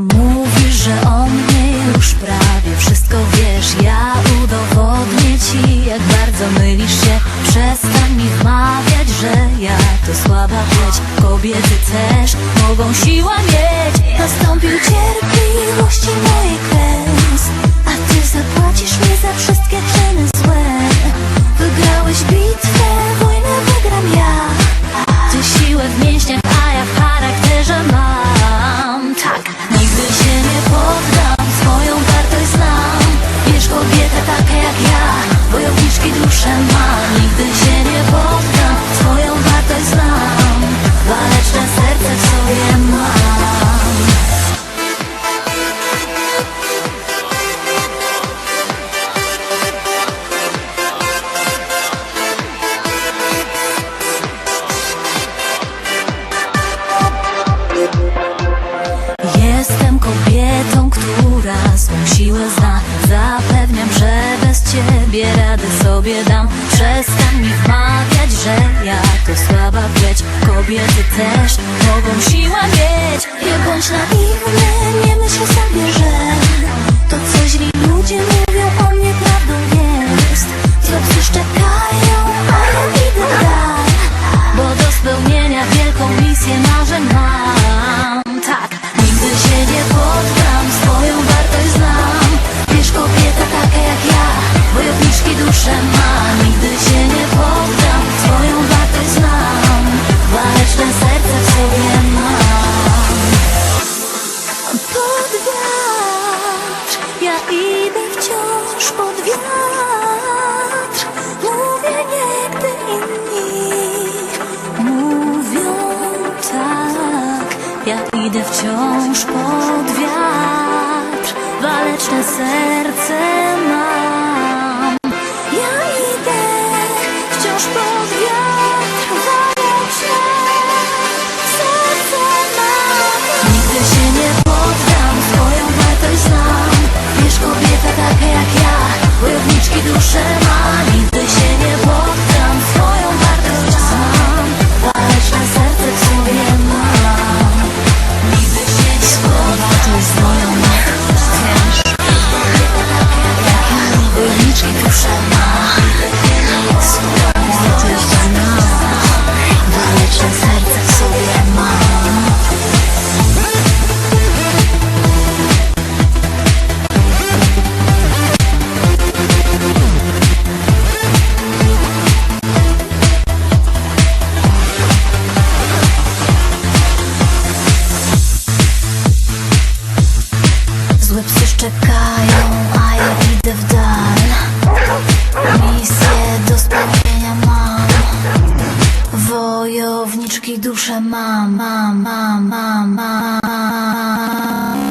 Mówisz, że o mnie już prawie wszystko wiesz. Ja udowodnię ci, jak bardzo mylisz się. Przestań mi wmawiać, że ja to słaba płeć Kobiety też mogą siła mieć. Nastąpił cierpliwości mój kres A ty zapłacisz ciebie radę sobie dam. Przestań mi wmawiać, że ja to słaba pieć Kobiety też. pod wiatr Ja idę wciąż pod wiatr. Mówię nie, gdy inni mówią tak. Ja idę wciąż pod wiatr. Waleczne serce mam так як я, вивнички душе мамі. 棒棒棒棒棒棒棒棒